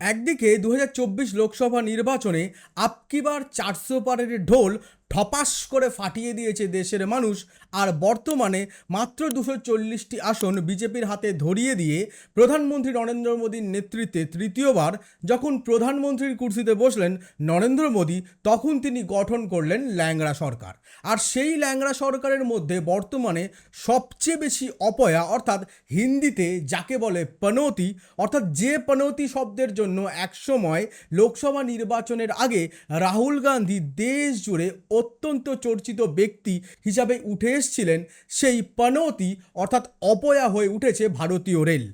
একদিকে দু হাজার চব্বিশ লোকসভা নির্বাচনে আপকিবার চারশো পারের ঢোল ঠপাস করে ফাটিয়ে দিয়েছে দেশের মানুষ আর বর্তমানে মাত্র দুশো চল্লিশটি আসন বিজেপির হাতে ধরিয়ে দিয়ে প্রধানমন্ত্রী নরেন্দ্র মোদীর নেতৃত্বে তৃতীয়বার যখন প্রধানমন্ত্রীর কুর্সিতে বসলেন নরেন্দ্র মোদী, তখন তিনি গঠন করলেন ল্যাংড়া সরকার। আর সেই ল্যাংড়া সরকারের মধ্যে বর্তমানে সবচেয়ে বেশি অপয়া অর্থাৎ হিন্দিতে যাকে বলে পনৌতি, অর্থাৎ যে পনৌতি শব্দের জন্য একসময় লোকসভা নির্বাচনের আগে রাহুল গান্ধী দেশ জুড়ে অত্যন্ত চর্চিত ব্যক্তি হিসাবে উঠে এসছিলেন সেই পানতি অর্থাৎ অপয়া হয়ে উঠেছে ভারতীয় রেল।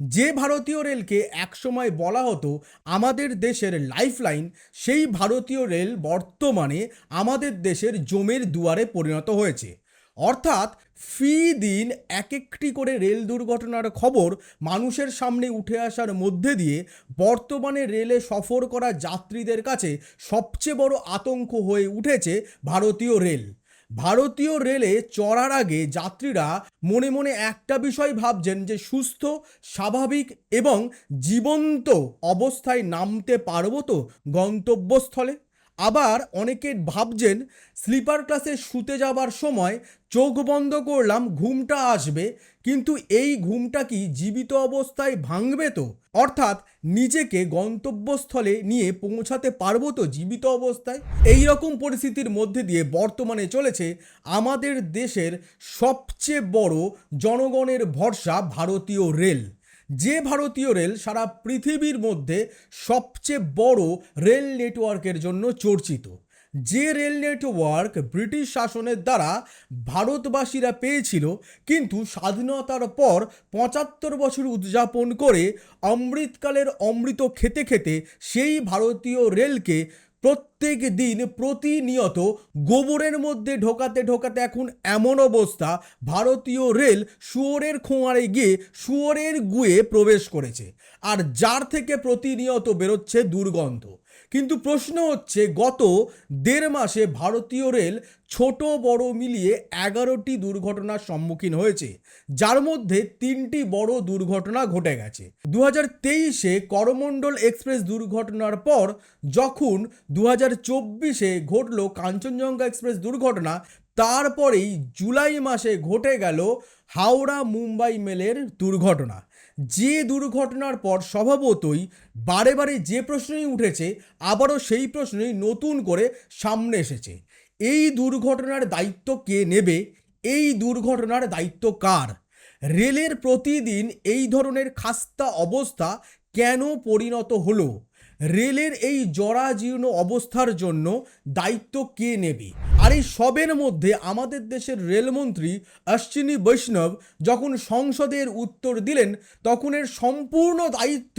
যে ভারতীয় রেলকে একসময় বলা হতো আমাদের দেশের লাইফলাইন, সেই ভারতীয় রেল বর্তমানে আমাদের দেশের জমের দুয়ারে পরিণত হয়েছে। অর্থাৎ ফি দিন এক একটি করে রেল দুর্ঘটনার খবর মানুষের সামনে উঠে আসার মধ্যে দিয়ে বর্তমানে রেলে সফর করা যাত্রীদের কাছে সবচেয়ে বড় আতঙ্ক হয়ে উঠেছে ভারতীয় রেল। ভারতীয় রেলে চড়ার আগে যাত্রীরা মনে মনে একটা বিষয় ভাবছেন যে সুস্থ, স্বাভাবিক এবং জীবন্ত অবস্থায় নামতে পারব তো গন্তব্যস্থলে? আবার অনেকে ভাবছেন স্লিপার ক্লাসে শুতে যাবার সময় চোখ বন্ধ করলাম, ঘুমটা আসবে, কিন্তু এই ঘুমটা কি জীবিত অবস্থায় ভাঙবে তো? অর্থাৎ নিজেকে গন্তব্যস্থলে নিয়ে পৌঁছাতে পারব তো জীবিত অবস্থায়? এই রকম পরিস্থিতির মধ্যে দিয়ে বর্তমানে চলেছে আমাদের দেশের সবচেয়ে বড় জনগণের ভরসা ভারতীয় রেল। যে ভারতীয় রেল সারা পৃথিবীর মধ্যে সবচেয়ে বড় রেল নেটওয়ার্কের জন্য চর্চিত। যে রেল নেটওয়ার্ক ব্রিটিশ শাসনের দ্বারা ভারতবাসীরা পেয়েছিল, কিন্তু স্বাধীনতার পর পঁচাত্তর বছর উদযাপন করে অমৃতকালের অমৃত খেতে খেতে সেই ভারতীয় রেলকে প্রত্যেক দিন প্রতিনিয়ত গোবরের মধ্যে ঢোকাতে ঢোকাতে এখন এমন অবস্থা, ভারতীয় রেল শুয়োরের খোঁয়ারে গিয়ে শুয়োরের গুয়ে প্রবেশ করেছে। আর যার থেকে প্রতিনিয়ত বেরোচ্ছে দুর্গন্ধ। কিন্তু প্রশ্ন হচ্ছে, গত দেড় মাসে ভারতীয় রেল ছোট বড় মিলিয়ে এগারোটি দুর্ঘটনার সম্মুখীন হয়েছে, যার মধ্যে তিনটি বড় দুর্ঘটনা ঘটে গেছে। দু হাজার তেইশে করমণ্ডল এক্সপ্রেস দুর্ঘটনার পর যখন দু হাজার চব্বিশে ঘটল কাঞ্চনজঙ্ঘা এক্সপ্রেস দুর্ঘটনা, তারপরেই জুলাই মাসে ঘটে গেল হাওড়া মুম্বাই মেলের দুর্ঘটনা। যে দুর্ঘটনার পর স্বভাবতই বারে বারে যে প্রশ্নই উঠেছে, আবারও সেই প্রশ্নই নতুন করে সামনে এসেছে। এই দুর্ঘটনার দায়িত্ব কে নেবে? এই দুর্ঘটনার দায়িত্ব কার? রেলের প্রতিদিন এই ধরনের খাস্তা অবস্থা কেন পরিণত হলো? রেলের এই জরাজীর্ণ অবস্থার জন্য দায়িত্ব কে নেবে? এই সবের মধ্যে আমাদের দেশের রেলমন্ত্রী অশ্বিনী বৈষ্ণব যখন সংসদের উত্তর দিলেন, তখন এর সম্পূর্ণ দায়িত্ব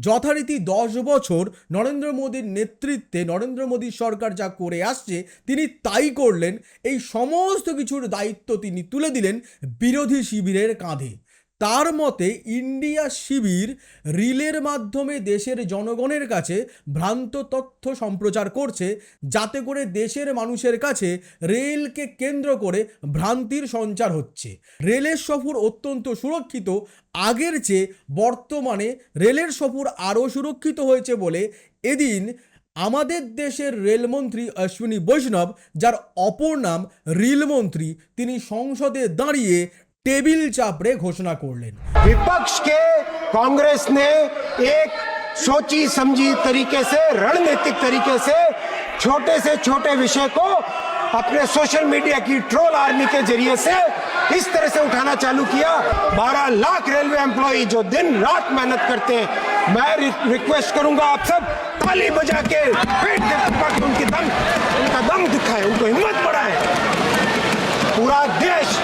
যথারীতি দশ বছর নরেন্দ্র মোদীর নেতৃত্বে, নরেন্দ্র মোদী সরকার যা করে আসছে তিনি তাই করলেন। এই সমস্ত কিছুর দায়িত্ব তিনি তুলে দিলেন বিরোধী শিবিরের কাঁধে। তার মতে ইন্ডিয়া শিবির রিলের মাধ্যমে দেশের জনগণের কাছে ভ্রান্ত তথ্য সম্প্রচার করছে, যাতে করে দেশের মানুষের কাছে রেলকে কেন্দ্র করে ভ্রান্তির সঞ্চার হচ্ছে। রেলের সফর অত্যন্ত সুরক্ষিত, আগের চেয়ে বর্তমানে রেলের সফর আরও সুরক্ষিত হয়েছে বলে এদিন আমাদের দেশের রেলমন্ত্রী অশ্বিনী বৈষ্ণব, যার অপর নাম রেলমন্ত্রী, তিনি সংসদে দাঁড়িয়ে টেবিল চাপড়ে ঘোষণা করলেন विपक्ष के कांग्रेस ने एक सोची समझी तरीके से रणनीतिक तरीके से छोटे से छोटे विषय को अपने सोशल मीडिया की ट्रोल आर्मी के जरिए से इस तरह से उठाना चालू किया 12 लाख रेलवे एम्प्लॉय जो दिन रात मेहनत करते हैं मैं रि- रिक्वेस्ट करूंगा आप सब ताली बजा के पेट के थप्पड़ के उनकी दम उनका दम दिखाए उनको हिम्मत बढ़ाए पूरा देश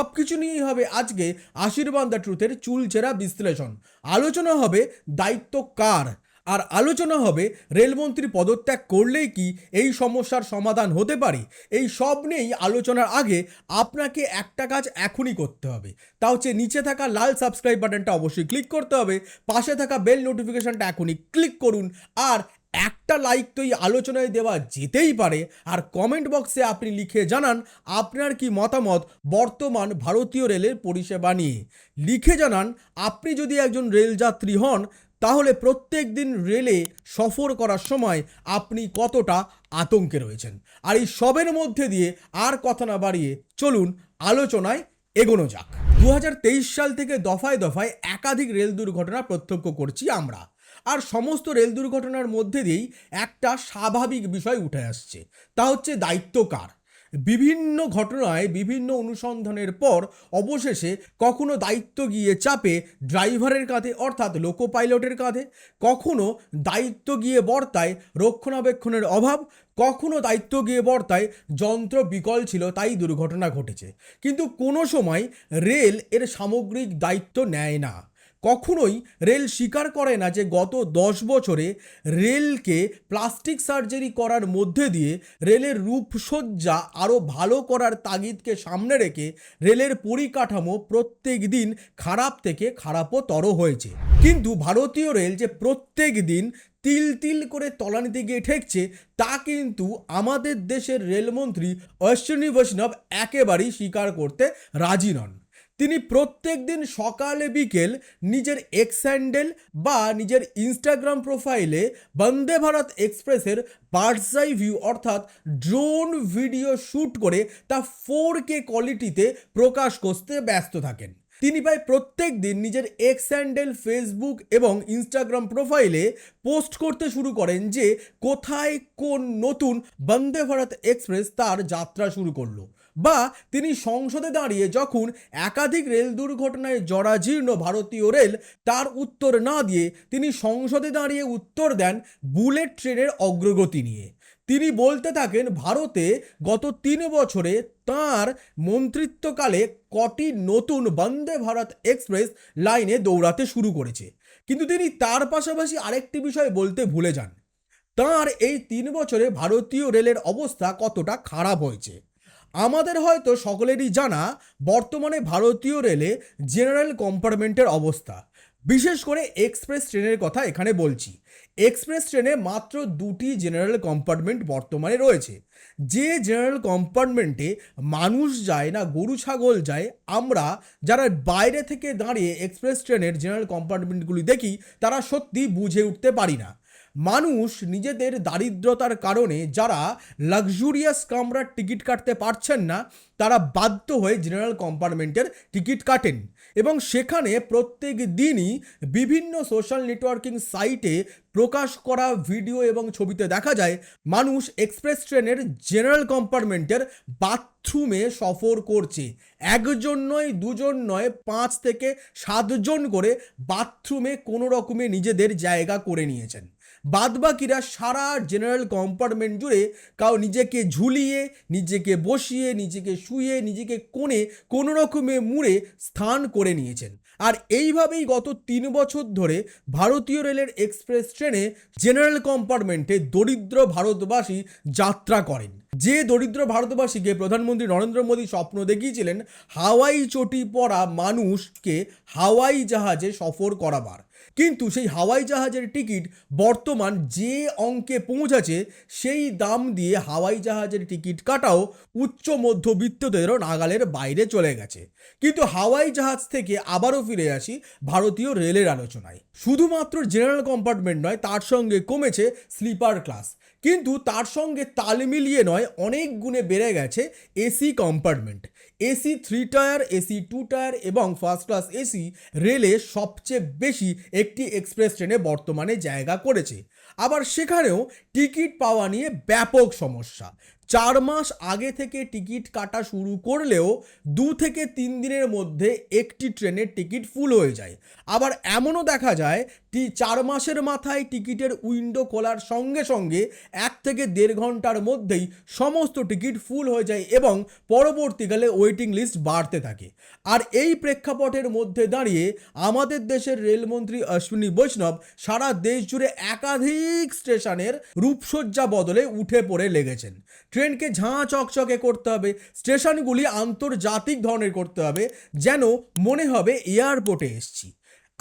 সব কিছু নিয়েই হবে আজকে আশীর্বাদ দ্য ট্রুথের চুলচেরা বিশ্লেষণ। আলোচনা হবে দায়িত্ব কার? আর আলোচনা হবে রেলমন্ত্রী পদত্যাগ করলেই কি এই সমস্যার সমাধান হতে পারে? এই সব নিয়েই আলোচনার আগে আপনাকে একটা কাজ এখনই করতে হবে। তা হচ্ছে নিচে থাকা লাল সাবস্ক্রাইব বাটনটা অবশ্যই ক্লিক করতে হবে, পাশে থাকা বেল নোটিফিকেশনটা এখনই ক্লিক করুন, আর একটা লাইক তো এই আলোচনায় দেওয়া যেতেই পারে। আর কমেন্ট বক্সে আপনি লিখে জানান, আপনার কি মতামত বর্তমান ভারতীয় রেলের পরিষেবা নিয়ে? লিখে জানান, আপনি যদি একজন রেলযাত্রী হন, তাহলে প্রত্যেক দিন রেলে সফর করার সময় আপনি কতটা আতঙ্কে রয়েছেন? আর এই সবের মধ্যে দিয়ে আর কথা না বাড়িয়ে চলুন আলোচনায় এগোনো যাক। দু হাজার তেইশ সাল থেকে দফায় দফায় একাধিক রেল দুর্ঘটনা প্রত্যক্ষ করছি আমরা। আর সমস্ত রেল দুর্ঘটনার মধ্যে দিয়েই একটা স্বাভাবিক বিষয় উঠে আসছে। তা হচ্ছে দায়িত্ব কার? বিভিন্ন ঘটনায় বিভিন্ন অনুসন্ধানের পর অবশেষে কখনো দায়িত্ব গিয়ে চাপে ড্রাইভারের কাঁধে, অর্থাৎ লোকো পাইলটের কাঁধে, কখনো দায়িত্ব গিয়ে বর্তায় রক্ষণাবেক্ষণের অভাব, কখনো দায়িত্ব গিয়ে বর্তায় যন্ত্র বিকল ছিল, তাই দুর্ঘটনা ঘটেছে। কিন্তু কোনো সময় রেল এর সামগ্রিক দায়িত্ব নেয় না। কখনোই রেল স্বীকার করে না যে গত দশ বছরে রেলকে প্লাস্টিক সার্জারি করার মধ্যে দিয়ে রেলের রূপসজ্জা আরও ভালো করার তাগিদকে সামনে রেখে রেলের পরিকাঠামো প্রত্যেক দিন খারাপ থেকে খারাপতর হয়েছে। কিন্তু ভারতীয় রেল যে প্রত্যেক দিন তিল তিল করে তলানিতে গিয়ে ঠেকছে, তা কিন্তু আমাদের দেশের রেলমন্ত্রী অশ্বিনী বৈষ্ণব একেবারেই স্বীকার করতে রাজি নন। তিনি প্রত্যেক দিন সকালে, বিকেল নিজের এক্স হ্যান্ডেল বা নিজের ইনস্টাগ্রাম প্রোফাইলে বন্দে ভারত এক্সপ্রেসের বার্ডসাই ভিউ অর্থাৎ ড্রোন ভিডিও শ্যুট করে তা ফোর কে কোয়ালিটিতে প্রকাশ করতে ব্যস্ত থাকেন। তিনি প্রায় প্রত্যেক দিন নিজের এক্স হ্যান্ডেল ফেসবুক এবং ইনস্টাগ্রাম প্রোফাইলে পোস্ট করতে শুরু করেন যে কোথায় কোন নতুন বন্দে ভারত এক্সপ্রেস তার যাত্রা শুরু করল। বা তিনি সংসদে দাঁড়িয়ে যখন একাধিক রেল দুর্ঘটনায় জরাজীর্ণ ভারতীয় রেল তার উত্তর না দিয়ে তিনি সংসদে দাঁড়িয়ে উত্তর দেন বুলেট ট্রেনের অগ্রগতি নিয়ে। তিনি বলতে থাকেন, ভারতে গত তিন বছরে তাঁর মন্ত্রিত্বকালে কটি নতুন বন্দে ভারত এক্সপ্রেস লাইনে দৌড়াতে শুরু করেছে। কিন্তু তিনি তার পাশাপাশি আরেকটি বিষয় বলতে ভুলে যান। তাঁর এই তিন বছরে ভারতীয় রেলের অবস্থা কতটা খারাপ হয়েছে? আমাদের হয়তো সকলেরই জানা বর্তমানে ভারতীয় রেলে জেনারেল কম্পার্টমেন্টের অবস্থা। বিশেষ করে এক্সপ্রেস ট্রেনের কথা এখানে বলছি। এক্সপ্রেস ট্রেনে মাত্র দুটি জেনারেল কম্পার্টমেন্ট বর্তমানে রয়েছে। যে জেনারেল কম্পার্টমেন্টে মানুষ যায় না, গরু, ছাগল যায়, আমরা যারা বাইরে থেকে দাঁড়িয়ে এক্সপ্রেস ট্রেনের জেনারেল কম্পার্টমেন্টগুলি দেখি, তারা সত্যি বুঝে উঠতে পারি না। মানুষ নিজেদের দারিদ্রতার কারণে যারা লাক্সুরিয়াস কামরার টিকিট কাটতে পারছেন না, তারা বাধ্য হয়ে জেনারেল কম্পার্টমেন্টের টিকিট কাটেন। এবং সেখানে প্রত্যেক দিনই বিভিন্ন সোশ্যাল নেটওয়ার্কিং সাইটে প্রকাশ করা ভিডিও এবং ছবিতে দেখা যায়, মানুষ এক্সপ্রেস ট্রেনের জেনারেল কম্পার্টমেন্টের বাথরুমে সফর করছে। একজন নয়, দুজন নয়, পাঁচ থেকে সাতজন করে বাথরুমে কোনো রকমে নিজেদের জায়গা করে নিয়েছেন। বাদবাকিরা সারা জেনারেল কম্পার্টমেন্ট জুড়ে কাউ নিজেকে ঝুলিয়ে, নিজেকে বসিয়ে, নিজেকে শুয়ে, নিজেকে কোণে কোনো রকমে মুড়ে স্থান করে নিয়েছেন। আর এইভাবেই গত তিন বছর ধরে ভারতীয় রেলের এক্সপ্রেস ট্রেনে জেনারেল কম্পার্টমেন্টে দরিদ্র ভারতবাসী যাত্রা করেন। যে দরিদ্র ভারতবাসীকে প্রধানমন্ত্রী নরেন্দ্র মোদী স্বপ্ন দেখিয়েছিলেন, হাওয়াই চটি পরা মানুষকে হাওয়াই জাহাজে সফর করাবার। কিন্তু সেই হাওয়াই জাহাজের টিকিট বর্তমান যে অঙ্কে পৌঁছেছে সেই দাম দিয়ে হাওয়াই জাহাজের টিকিট কাটাও উচ্চ মধ্যবিত্তদেরও নাগালের বাইরে চলে গেছে। কিন্তু হাওয়াই জাহাজ থেকে আবারও ফিরে আসি ভারতীয় রেলের আলোচনায়। শুধুমাত্র জেনারেল কম্পার্টমেন্ট নয়, তার সঙ্গে কমেছে স্লিপার ক্লাস। কিন্তু তার সঙ্গে তাল মিলিয়ে নয়, অনেক গুণে বেড়ে গেছে AC compartment. AC three tier, AC two tier এবং ফার্স্ট ক্লাস এসি রেলে সবচেয়ে বেশি একটি এক্সপ্রেস ট্রেনে বর্তমানে জায়গা করেছে। আবার সেখানেও টিকিট পাওয়া নিয়ে ব্যাপক সমস্যা। চার মাস আগে থেকে টিকিট কাটা শুরু করলেও দু থেকে তিন দিনের মধ্যে একটি ট্রেনের টিকিট ফুল হয়ে যায়। আবার এমনও দেখা যায় চার মাসের মাথায় টিকিটের উইন্ডো খোলার সঙ্গে সঙ্গে এক থেকে দেড় ঘণ্টার মধ্যেই সমস্ত টিকিট ফুল হয়ে যায় এবং পরবর্তীকালে ওয়েটিং লিস্ট বাড়তে থাকে। আর এই প্রেক্ষাপটের মধ্যে দাঁড়িয়ে আমাদের দেশের রেলমন্ত্রী অশ্বিনী বৈষ্ণব সারা দেশ জুড়ে একাধিক স্টেশনের রূপসজ্জা বদলে উঠে পড়ে লেগেছেন। ট্রেনকে ঝাঁ চকচকে করতে হবে, স্টেশনগুলি আন্তর্জাতিক ধরনের করতে হবে, যেন মনে হবে এয়ারপোর্টে এসছি।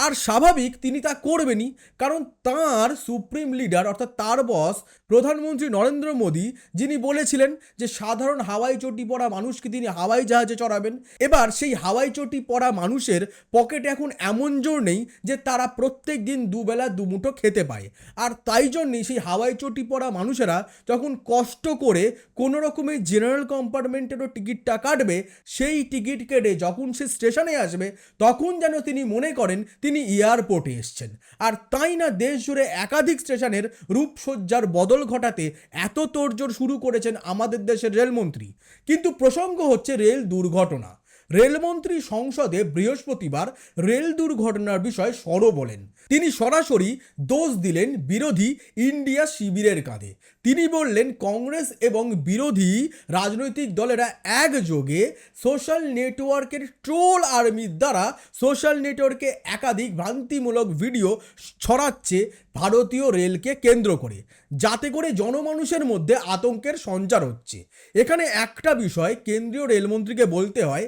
আর স্বাভাবিক তিনি তা করবেনই, কারণ তার সুপ্রিম লিডার, অর্থাৎ তার বস প্রধানমন্ত্রী নরেন্দ্র মোদী, যিনি বলেছিলেন যে সাধারণ হাওয়াই চটি পড়া মানুষকে তিনি হাওয়াই জাহাজে চড়াবেন। এবার সেই হাওয়াই চটি পড়া মানুষের পকেটে এখন এমন জোর নেই যে তারা প্রত্যেক দিন দুবেলা দুমুঠো খেতে পায়। আর তাই জন্যই সেই হাওয়াই চটি পড়া মানুষেরা যখন কষ্ট করে কোনো রকমের জেনারেল কম্পার্টমেন্টেরও টিকিটটা কাটবে, সেই টিকিট কেটে যখন সে স্টেশনে আসবে, তখন যেন তিনি মনে করেন তিনি এয়ারপোর্টে এসছেন। আর তাই না দেশ জুড়ে একাধিক স্টেশনের রূপসজ্জার বদল ঘটাতে এত তোড়জোড় শুরু করেছেন আমাদের দেশের রেলমন্ত্রী। কিন্তু প্রসঙ্গ হচ্ছে রেল দুর্ঘটনা। রেলমন্ত্রী সংসদে বৃহস্পতিবার রেল দুর্ঘটনার বিষয়ে সরব বলেন তিনি সরাসরি দোষ দিলেন বিরোধী ইন্ডিয়া শিবিরের কাঁধে। তিনি বললেন, কংগ্রেস এবং বিরোধী রাজনৈতিক দলেরা একযোগে সোশ্যাল নেটওয়ার্কের ট্রোল আর্মির দ্বারা সোশ্যাল নেটওয়ার্কে একাধিক ভ্রান্তিমূলক ভিডিও ছড়াচ্ছে ভারতীয় রেলকে কেন্দ্র করে, যাতে করে জনমানুষের মধ্যে আতঙ্কের সঞ্চার হচ্ছে। এখানে একটা বিষয় কেন্দ্রীয় রেলমন্ত্রীকে বলতে হয়,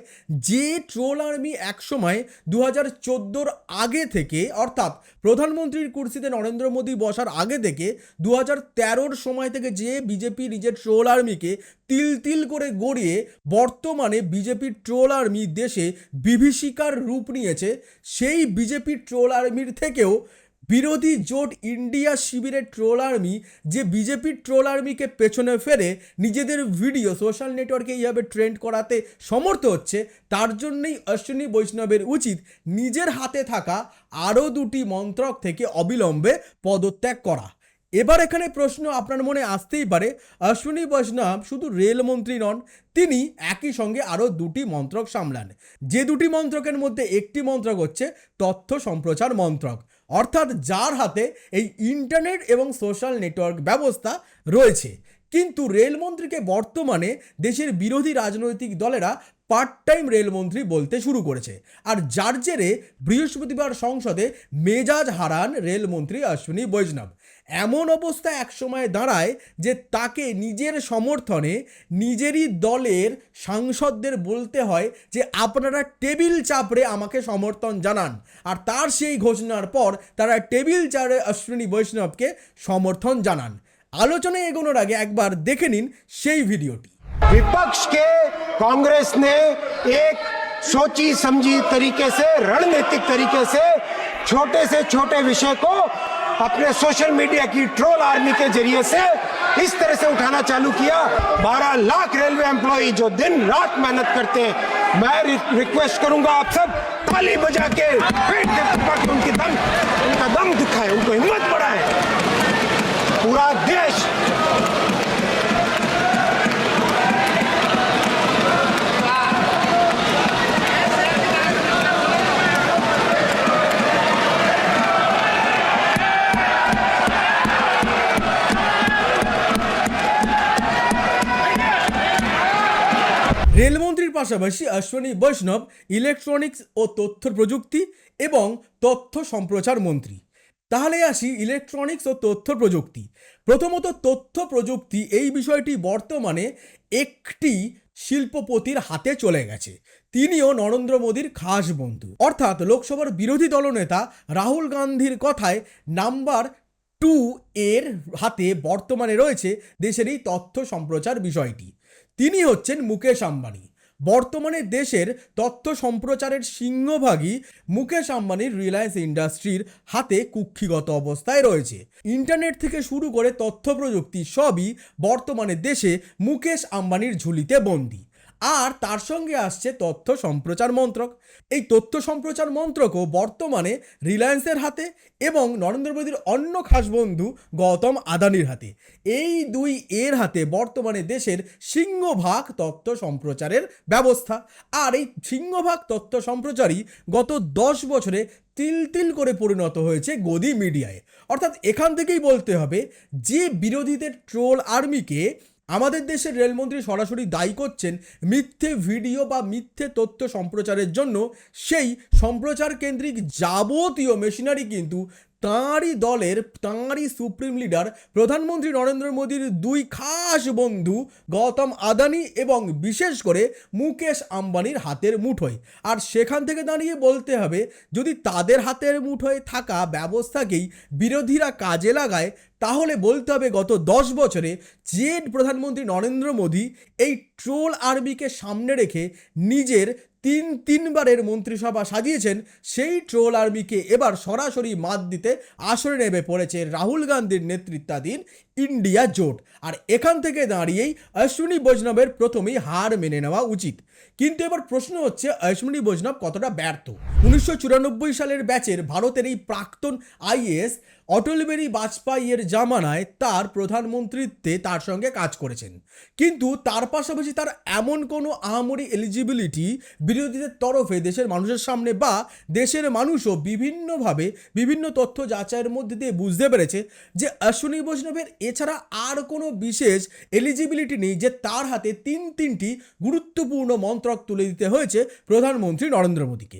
যে ট্রোল আর্মি একসময় দু হাজার চোদ্দোর আগে থেকে, অর্থাৎ প্রধানমন্ত্রীর কুর্সিতে নরেন্দ্র মোদী বসার আগে থেকে দু হাজার তেরোর সময় থেকে যে বিজেপি নিজের ট্রোল আর্মিকে তিল তিল করে গড়িয়ে বর্তমানে বিজেপির ট্রোল আর্মি দেশে বিভীষিকার রূপ নিয়েছে, সেই বিজেপির ট্রোল আর্মির থেকেও বিরোধী জোট ইন্ডিয়া শিবিরের ট্রোল আর্মি যে বিজেপির ট্রোল আর্মিকে পেছনে ফেলে নিজেদের ভিডিও সোশ্যাল নেটওয়ার্কে এইভাবে ট্রেন্ড করাতে সমর্থ হচ্ছে, তার জন্যই অশ্বিনী বৈষ্ণবের উচিত নিজের হাতে থাকা আরও দুটি মন্ত্রক থেকে অবিলম্বে পদত্যাগ করা। এবার এখানে প্রশ্ন আপনার মনে আসতেই পারে, অশ্বিনী বৈষ্ণব শুধু রেলমন্ত্রী নন, তিনি একই সঙ্গে আরও দুটি মন্ত্রক সামলান। যে দুটি মন্ত্রকের মধ্যে একটি মন্ত্রক হচ্ছে তথ্য সম্প্রচার মন্ত্রক। অর্থাৎ যার হাতে এই ইন্টারনেট এবং সোশ্যাল নেটওয়ার্ক ব্যবস্থা রয়েছে। কিন্তু রেলমন্ত্রীকে বর্তমানে দেশের বিরোধী রাজনৈতিক দলেরা পার্ট টাইম রেলমন্ত্রী বলতে শুরু করেছে। আর যার জেরে বৃহস্পতিবার সংসদে মেজাজ হারান রেলমন্ত্রী অশ্বিনী বৈষ্ণব। এমন অবস্থা একসময় দাঁড়ায় যে তাকে নিজের সমর্থনে নিজেরই দলের সাংসদদের বলতে হয় যে আপনারা টেবিল চাপড়ে আমাকে সমর্থন জানান আর তার সেই ঘোষণার পর তারা টেবিল চাপড়ে অশ্বিনী বৈষ্ণবকে সমর্থন জানান আলোচনায় এগোনোর আগে একবার দেখে নিন সেই ভিডিওটি विपक्ष के कांग्रेस ने एक सोची समझी तरीके से रणनीतिक तरीके से छोटे से छोटे विषय को अपने सोशल मीडिया की ट्रोल आर्मी के ज़रिए से इस तरह से उठाना चालू किया। 12 लाख रेलवे एम्प्लॉय जो दिन रात मेहनत करते हैं। मैं रि- रिक्वेस्ट करूँगा आप सब, ताली बजा के के उनकी दम उनका दम दिखाए, उनको हिम्मत बढ़ाए। पूरा देश পাশাপাশি অশ্বিনী বৈষ্ণব ইলেকট্রনিক্স ও তথ্য প্রযুক্তি এবং তথ্য সম্প্রচার মন্ত্রী। তাহলে আসি ইলেকট্রনিক্স ও তথ্য প্রযুক্তি। প্রথমত তথ্য প্রযুক্তি এই বিষয়টি বর্তমানে একটি শিল্পপতির হাতে চলে গেছে। তিনিও নরেন্দ্র মোদীর খাস বন্ধু। অর্থাৎ লোকসভার বিরোধী দলনেতা রাহুল গান্ধীর কথায় নাম্বার টু এর হাতে বর্তমানে রয়েছে দেশের এই তথ্য সম্প্রচার বিষয়টি। তিনি হচ্ছেন মুকেশ আম্বানি। বর্তমানে দেশের তথ্য সম্প্রচারের সিংহভাগই মুকেশ আম্বানির রিলায়েন্স ইন্ডাস্ট্রির হাতে কুক্ষিগত অবস্থায় রয়েছে। ইন্টারনেট থেকে শুরু করে তথ্য প্রযুক্তি সবই বর্তমানে দেশে মুকেশ আম্বানির ঝুলিতে বন্দী। আর তার সঙ্গে আসছে তথ্য সম্প্রচার মন্ত্রক। এই তথ্য সম্প্রচার মন্ত্রকও বর্তমানে রিলায়েন্সের হাতে এবং নরেন্দ্র মোদীর অন্য খাস বন্ধু গৌতম আদানির হাতে। এই দুই এর হাতে বর্তমানে দেশের সিংহভাগ তথ্য সম্প্রচারের ব্যবস্থা। আর এই সিংহভাগ তথ্য সম্প্রচারই গত দশ বছরে তিল তিল করে পরিণত হয়েছে গদি মিডিয়ায়। অর্থাৎ এখান থেকেই বলতে হবে, যে বিরোধীদের ট্রোল আর্মিকে আমাদের দেশের রেলমন্ত্রী সরাসরি দায়ী করছেন মিথ্যে ভিডিও বা মিথ্যে তথ্য সম্প্রচারের জন্য। সেই সম্প্রচার কেন্দ্রিক যাবতীয় মেশিনারি কিন্তু তাঁরই দলের, তাঁরই সুপ্রিম লিডার প্রধানমন্ত্রী নরেন্দ্র মোদীর দুই খাস বন্ধু গৌতম আদানি এবং বিশেষ করে মুকেশ আম্বানির হাতের মুঠোয়। আর সেখান থেকে দাঁড়িয়ে বলতে হবে, যদি তাদের হাতের মুঠোয় থাকা ব্যবস্থাকেই বিরোধীরা কাজে লাগায়, তাহলে বলতে হবে গত দশ বছরে জেড প্রধানমন্ত্রী নরেন্দ্র মোদী এই ট্রোল আর্মিকে সামনে রেখে নিজের তিন তিনবারের মন্ত্রিসভা সাজিয়েছেন, সেই ট্রোল আর্মিকে এবার সরাসরি মাত দিতে আসরে নেমে পড়েছে রাহুল গান্ধীর নেতৃত্বাধীন ইন্ডিয়া জোট। আর এখান থেকে দাঁড়িয়েই অশ্বিনী বৈষ্ণবের প্রথমেই হার মেনে নেওয়া উচিত। কিন্তু এবার প্রশ্ন হচ্ছে, অশ্বিনী বৈষ্ণব কতটা ব্যর্থ? উনিশশো চুরানব্বই সালের ব্যাচের ভারতের এই প্রাক্তন আইএস অটল বিহারী বাজপেয়ীর জামানায় তার প্রধানমন্ত্রীত্বে তার সঙ্গে কাজ করেছেন। কিন্তু তার পাশাপাশি তার এমন কোনো আহামরি এলিজিবিলিটি বিরোধীদের তরফে দেশের মানুষের সামনে বা দেশের মানুষও বিভিন্নভাবে বিভিন্ন তথ্য যাচাইয়ের মধ্যে দিয়ে বুঝতে পেরেছে যে অশ্বিনী বৈষ্ণবের এছাড়া আর কোনো বিশেষ এলিজিবিলিটি নেই যে তার হাতে তিন তিনটি গুরুত্বপূর্ণ মন্ত্রক তুলে দিতে হয়েছে প্রধানমন্ত্রী নরেন্দ্র মোদীকে।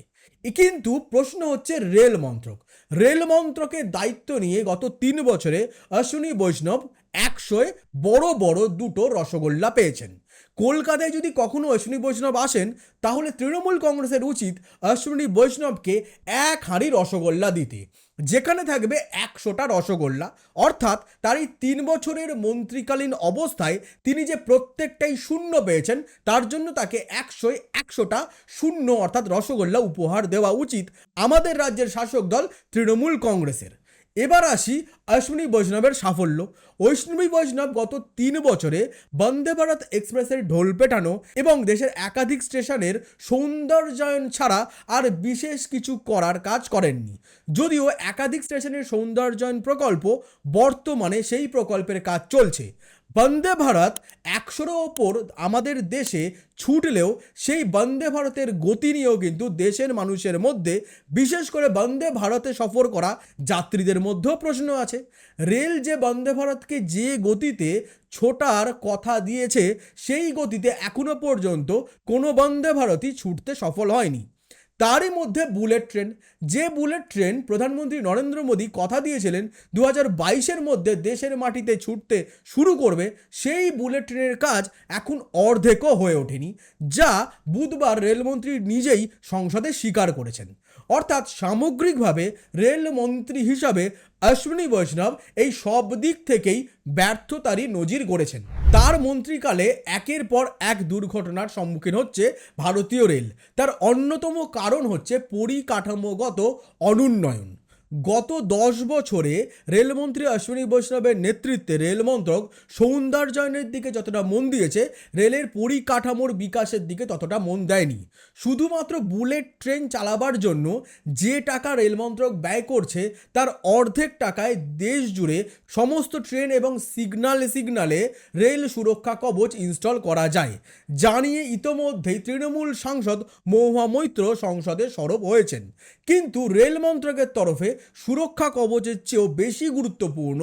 কিন্তু প্রশ্ন হচ্ছে রেল মন্ত্রক। রেল মন্ত্রকের দায়িত্ব নিয়ে গত তিন বছরে অশ্বিনী বৈষ্ণব একশোয় বড় বড় দুটো রসগোল্লা পেয়েছেন। কলকাতায় যদি কখনো অশ্বিনী বৈষ্ণব আসেন, তাহলে তৃণমূল কংগ্রেসের উচিত অশ্বিনী বৈষ্ণবকে এক হাঁড়ি রসগোল্লা দিতে। যেখানে থাকবে একশোটা রসগোল্লা। অর্থাৎ তার এই তিন বছরের মন্ত্রীকালীন অবস্থায় তিনি যে প্রত্যেকটাই শূন্য পেয়েছেন, তার জন্য তাকে একশোয় একশোটা শূন্য অর্থাৎ রসগোল্লা উপহার দেওয়া উচিত আমাদের রাজ্যের শাসক দল তৃণমূল কংগ্রেসের। এবার আসি অশ্বিনী বৈষ্ণবের সাফল্য। ঐষ্ণবী বৈষ্ণব গত তিন বছরে বন্দে ভারত এক্সপ্রেসের ঢোল পেটানো এবং দেশের একাধিক স্টেশনের সৌন্দর্যায়ন ছাড়া আর বিশেষ কিছু করার কাজ করেননি। যদিও একাধিক স্টেশনের সৌন্দর্যায়ন প্রকল্প বর্তমানে সেই প্রকল্পের কাজ চলছে। বন্দে ভারত একশোরও ওপর আমাদের দেশে ছুটলেও সেই বন্দে ভারতের গতি নিয়েও কিন্তু দেশের মানুষের মধ্যে বিশেষ করে বন্দে ভারতে সফর করা যাত্রীদের মধ্যেও প্রশ্ন আছে। রেল যে বন্দে ভারতকে যে গতিতে ছোটার কথা দিয়েছে, সেই গতিতে এখনও পর্যন্ত কোনো বন্দে ভারতই ছুটতে সফল হয়নি। তারই মধ্যে বুলেট ট্রেন, যে বুলেট ট্রেন প্রধানমন্ত্রী নরেন্দ্র মোদী কথা দিয়েছিলেন দু হাজার বাইশের মধ্যে দেশের মাটিতে ছুটতে শুরু করবে, সেই বুলেট ট্রেনের কাজ এখন অর্ধেকও হয়ে ওঠেনি, যা বুধবার রেলমন্ত্রী নিজেই সংসদে স্বীকার করেছেন। অর্থাৎ সামগ্রিকভাবে রেলমন্ত্রী হিসাবে অশ্বিনী বৈষ্ণব এই সব দিক থেকেই ব্যর্থতারই নজির গড়েছেন। তার মন্ত্রীকালে একের পর এক দুর্ঘটনার সম্মুখীন হচ্ছে ভারতীয় রেল। তার অন্যতম কারণ হচ্ছে পরিকাঠামোগত অনুন্নয়ন। গত দশ বছরে রেলমন্ত্রী অশ্বিনী বৈষ্ণবের নেতৃত্বে রেল মন্ত্রক সৌন্দর্যায়নের দিকে যতটা মন দিয়েছে, রেলের পরিকাঠামোর বিকাশের দিকে ততটা মন দেয়নি। শুধুমাত্র বুলেট ট্রেন চালাবার জন্য যে টাকা রেল মন্ত্রক ব্যয় করছে, তার অর্ধেক টাকায় দেশ জুড়ে সমস্ত ট্রেন এবং সিগনালে সিগনালে রেল সুরক্ষা কবচ ইনস্টল করা যায়, জানিয়ে ইতোমধ্যেই তৃণমূল সাংসদ মহুয়া মৈত্র সংসদে সরব হয়েছেন। কিন্তু রেল মন্ত্রকের তরফে সুরক্ষা কবচের চেয়েও বেশি গুরুত্বপূর্ণ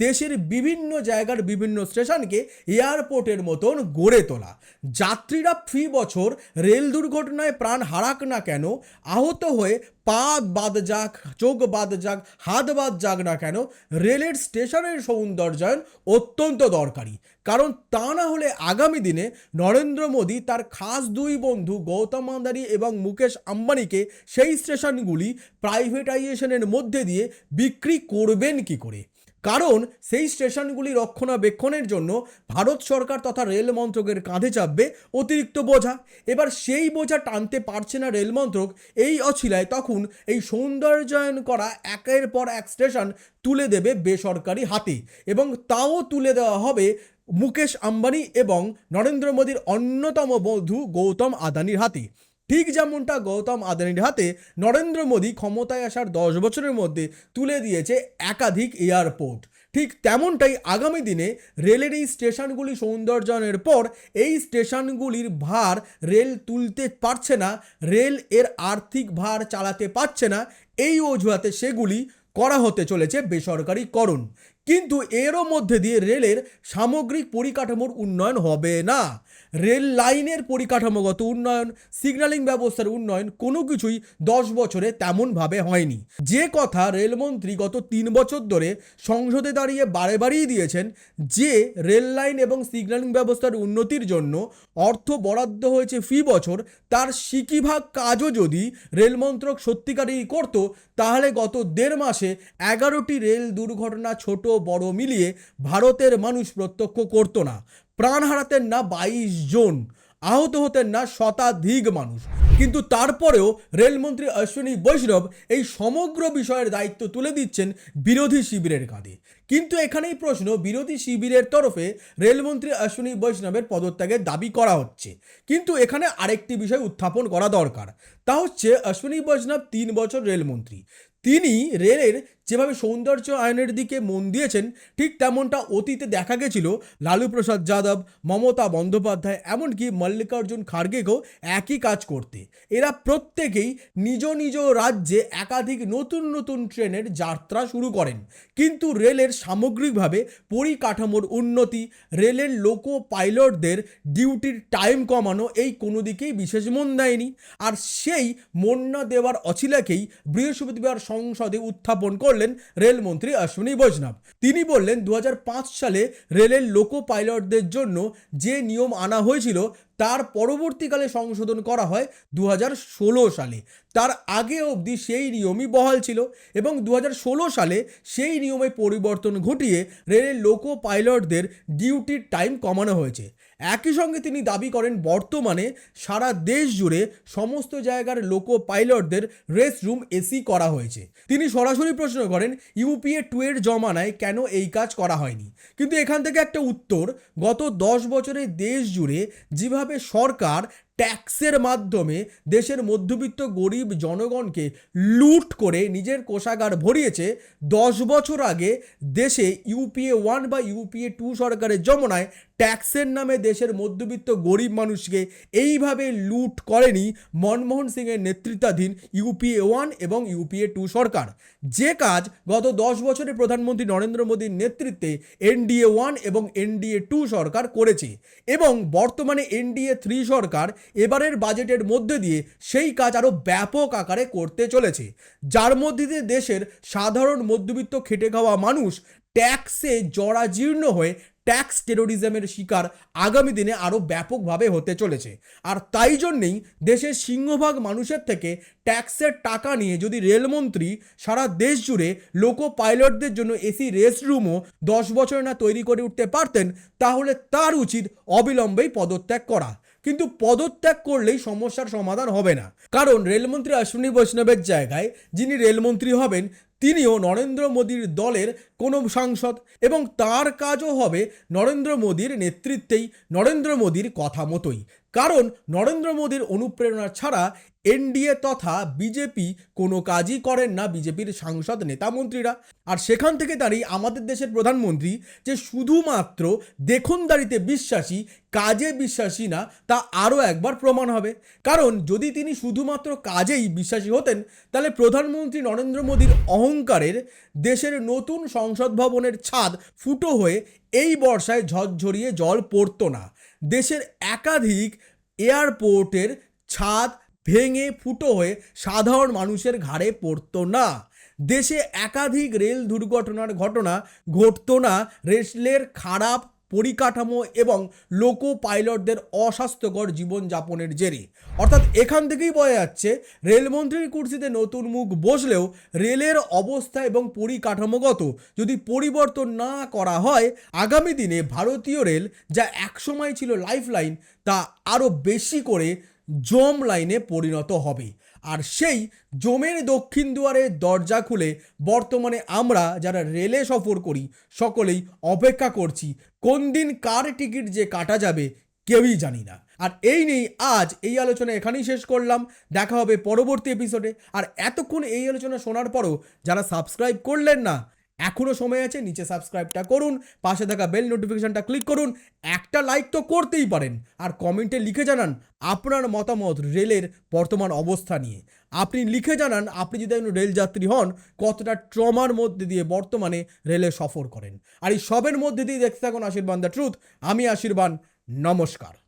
দেশের বিভিন্ন জায়গার বিভিন্ন স্টেশনকে এয়ারপোর্টের মতন গড়ে তোলা। যাত্রীরা ফি বছর রেল দুর্ঘটনায় প্রাণ হারাক না কেন, আহত হয়ে পা বাদ যাক, চোখ বাদ যাক, হাত বাদ যাক না কেন, রেলের স্টেশনের সৌন্দর্যায়ন অত্যন্ত দরকারি। কারণ তা না হলে আগামী দিনে নরেন্দ্র মোদী তার খাস দুই বন্ধু গৌতম আদানি এবং মুকেশ আম্বানিকে সেই স্টেশনগুলি প্রাইভেটাইজেশনের মধ্যে দিয়ে বিক্রি করবেন কি করে? কারণ সেই স্টেশনগুলি রক্ষণাবেক্ষণের জন্য ভারত সরকার তথা রেল মন্ত্রকের কাঁধে চাপবে অতিরিক্ত বোঝা। এবার সেই বোঝা টানতে পারছে না রেল মন্ত্রক। এই অছিলায় তখন এই সৌন্দর্যায়ন করা একের পর এক স্টেশন তুলে দেবে বেসরকারি হাতে এবং তাও তুলে দেওয়া হবে মুকেশ আম্বানি এবং নরেন্দ্র মোদীর অন্যতম বন্ধু গৌতম আদানির হাতে। ঠিক যেমনটা গৌতম আদানির হাতে নরেন্দ্র মোদী ক্ষমতায় আসার দশ বছরের মধ্যে তুলে দিয়েছে একাধিক এয়ারপোর্ট। ঠিক তেমনটাই আগামী দিনে রেলের এই স্টেশনগুলি সৌন্দর্যায়নের পর এই স্টেশনগুলির ভার রেল তুলতে পারছে না, রেল এর আর্থিক ভার চালাতে পারছে না, এই অজুহাতে সেগুলি করা হতে চলেছে বেসরকারিকরণ কিন্তু এরও মধ্যে দিয়ে রেলের সামগ্রিক পরিকাঠামোর উন্নয়ন হবে না। রেল লাইনের পরিকাঠামোগত উন্নয়ন, সিগন্যালিং ব্যবস্থার উন্নয়ন কোনো কিছুই দশ বছরে তেমনভাবে হয়নি। যে কথা রেলমন্ত্রী গত তিন বছর ধরে সংসদে দাঁড়িয়ে বারে বারেই দিয়েছেন যে রেল লাইন এবং সিগন্যালিং ব্যবস্থার উন্নতির জন্য অর্থ বরাদ্দ হয়েছে ফি বছর, তার সিকিভাগ কাজও যদি রেলমন্ত্রক সত্যিকারেই করত, তাহলে গত দেড় মাসে এগারোটি রেল দুর্ঘটনা ছোট বড় মিলিয়ে ভারতের মানুষ প্রত্যক্ষ করতো না। প্রাণ হারাতেন না বাইশ জন, আহত হতেন না শতাধিক মানুষ। কিন্তু তারপরেও রেলমন্ত্রী অশ্বিনী বৈষ্ণব এই সমগ্র বিষয়ের দায়িত্ব তুলে দিচ্ছেন বিরোধী শিবিরের কাঁধে। কিন্তু এখানেই প্রশ্ন, বিরোধী শিবিরের তরফে রেলমন্ত্রী অশ্বিনী বৈষ্ণবের পদত্যাগের দাবি করা হচ্ছে। কিন্তু এখানে আরেকটি বিষয় উত্থাপন করা দরকার। তা হচ্ছে, অশ্বিনী বৈষ্ণব তিন বছর রেলমন্ত্রী। তিনি রেলের যেভাবে সৌন্দর্য আয়নের দিকে মন দিয়েছেন, ঠিক তেমনটা অতীতে দেখা গেছিল লালু প্রসাদ যাদব, মমতা বন্দ্যোপাধ্যায়, এমনকি মল্লিকার্জুন খার্গেকেও একই কাজ করতে। এরা প্রত্যেকেই নিজ নিজ রাজ্যে একাধিক নতুন নতুন ট্রেনের যাত্রা শুরু করেন। কিন্তু রেলের সামগ্রিকভাবে পরিকাঠামোর উন্নতি, রেলের লোকো পাইলটদের ডিউটির টাইম কমানো এই কোনো দিকেই বিশেষ মন দেয়নি। আর সেই মন না দেওয়ার অছিলাকেই বৃহস্পতিবার সংসদে উত্থাপন করলেন রেলমন্ত্রী অশ্বিনী বৈষ্ণব। তিনি বললেন দু হাজার পাঁচ সালে রেলের লোকো পাইলটদের জন্য যে নিয়ম আনা হয়েছিল, তার পরবর্তীকালে সংশোধন করা হয় দু হাজার ষোলো সালে। তার আগে অবধি সেই নিয়মই বহাল ছিল এবং দু হাজার ষোলো সালে সেই নিয়মে পরিবর্তন ঘটিয়ে রেলের লোকো পাইলটদের ডিউটির টাইম কমানো হয়েছে। একই সঙ্গে তিনি দাবি করেন, বর্তমানে সারা দেশ জুড়ে সমস্ত জায়গার লোকো পাইলটদের রেস্ট রুম এসি করা হয়েছে। তিনি সরাসরি প্রশ্ন করেন, ইউপিএ টু এর জমানায় কেন এই কাজ করা হয়নি? কিন্তু এখান থেকে একটা উত্তর, গত দশ বছরে দেশ জুড়ে যেভাবে সরকার ট্যাক্সের মাধ্যমে দেশের মধ্যবিত্ত গরিব জনগণকে লুট করে নিজের কোষাগার ভরিয়েছে, দশ বছর আগে দেশে ইউপিএ ওয়ান বা ইউপিএ টু সরকারের জমনায় ট্যাক্সের নামে দেশের মধ্যবিত্ত গরিব মানুষকে এইভাবে লুট করেনি মনমোহন সিংয়ের নেতৃত্বাধীন ইউপিএ ওয়ান এবং ইউপিএ টু সরকার। যে কাজ গত দশ বছরে প্রধানমন্ত্রী নরেন্দ্র মোদীর নেতৃত্বে এনডিএ ওয়ান এবং এনডিএ টু সরকার করেছে এবং বর্তমানে এনডিএ থ্রি সরকার এবারের বাজেটের মধ্যে দিয়ে সেই কাজ আরও ব্যাপক আকারে করতে চলেছে। যার মধ্যে দিয়ে দেশের সাধারণ মধ্যবিত্ত খেটে খাওয়া মানুষ ট্যাক্সে জরাজীর্ণ হয়ে ট্যাক্স টেরোরিজমের শিকার আগামী দিনে আরও ব্যাপকভাবে হতে চলেছে। আর তাই জন্যেই দেশের সিংহভাগ মানুষের থেকে ট্যাক্সের টাকা নিয়ে যদি রেলমন্ত্রী সারা দেশ জুড়ে লোকো পাইলটদের জন্য এসি রেস্ট রুমও দশ বছর না তৈরি করে উঠতে পারতেন, তাহলে তার উচিত অবিলম্বেই পদত্যাগ করা। কিন্তু পদত্যাগ করলেই সমস্যার সমাধান হবে না। কারণ রেলমন্ত্রী অশ্বিনী বৈষ্ণবের জায়গায় যিনি রেলমন্ত্রী হবেন তিনিও নরেন্দ্র মোদীর দলের কোনো সাংসদ এবং তার কাজও হবে নরেন্দ্র মোদীর নেতৃত্বেই নরেন্দ্র মোদীর কথা মতোই। কারণ নরেন্দ্র মোদীর অনুপ্রেরণা ছাড়া এনডিএ তথা বিজেপি কোনো কাজই করেন না বিজেপির সাংসদ নেতা মন্ত্রীরা। আর সেখান থেকে দাঁড়িয়ে আমাদের দেশের প্রধানমন্ত্রী যে শুধুমাত্র দেখনদারিতে বিশ্বাসী, কাজে বিশ্বাসী না, তা আরও একবার প্রমাণ হবে। কারণ যদি তিনি শুধুমাত্র কাজেই বিশ্বাসী হতেন, তাহলে প্রধানমন্ত্রী নরেন্দ্র মোদীর অহংকারের দেশের নতুন সংসদ ভবনের ছাদ ফুটো হয়ে এই বর্ষায় ঝরঝরিয়ে জল পড়ত না। দেশের একাধিক এয়ারপোর্টের ছাদ ভেঙে ফুটো হয়ে সাধারণ মানুষের ঘাড়ে পড়ত না। দেশে একাধিক রেল দুর্ঘটনার ঘটনা ঘটত না। রেলের খারাপ পরিকাঠামো এবং লোকো পাইলটদের অস্বাস্থ্যকর জীবনযাপনের জেরে। অর্থাৎ এখান থেকেই বোঝা যাচ্ছে, রেলমন্ত্রীর কুর্সিতে নতুন মুখ বসলেও রেলের অবস্থা এবং পরিকাঠামোগত যদি পরিবর্তন না করা হয়, আগামী দিনে ভারতীয় রেল যা একসময় ছিল লাইফলাইন, তা আরও বেশি করে জম লাইনে পরিণত হবে। আর সেই জমের দক্ষিণ দুয়ারে দরজা খুলে বর্তমানে আমরা যারা রেলে সফর করি, সকলেই অপেক্ষা করছি, কোন দিন কার টিকিট যে কাটা যাবে কেউই জানি না। আর এই নেই আজ এই আলোচনা এখানেই শেষ করলাম। দেখা হবে পরবর্তী এপিসোডে আর এতক্ষণ এই আলোচনা শোনার পরও যারা সাবস্ক্রাইব করলেন না এখনও সময় আছে, নিচে সাবস্ক্রাইবটা করুন, পাশে থাকা বেল নোটিফিকেশনটা ক্লিক করুন, একটা লাইক তো করতেই পারেন। আর কমেন্টে লিখে জানান আপনার মতামত রেলের বর্তমান অবস্থা নিয়ে। আপনি লিখে জানান, আপনি যদি একজন রেল যাত্রী হন, কতটা ট্রমার মধ্যে দিয়ে বর্তমানে রেলে সফর করেন। আর এই সবের মধ্যে দিয়ে দেখতে থাকুন আশীর্বাদ দ্য ট্রুথ, আমি আশীর্বাদ নমস্কার।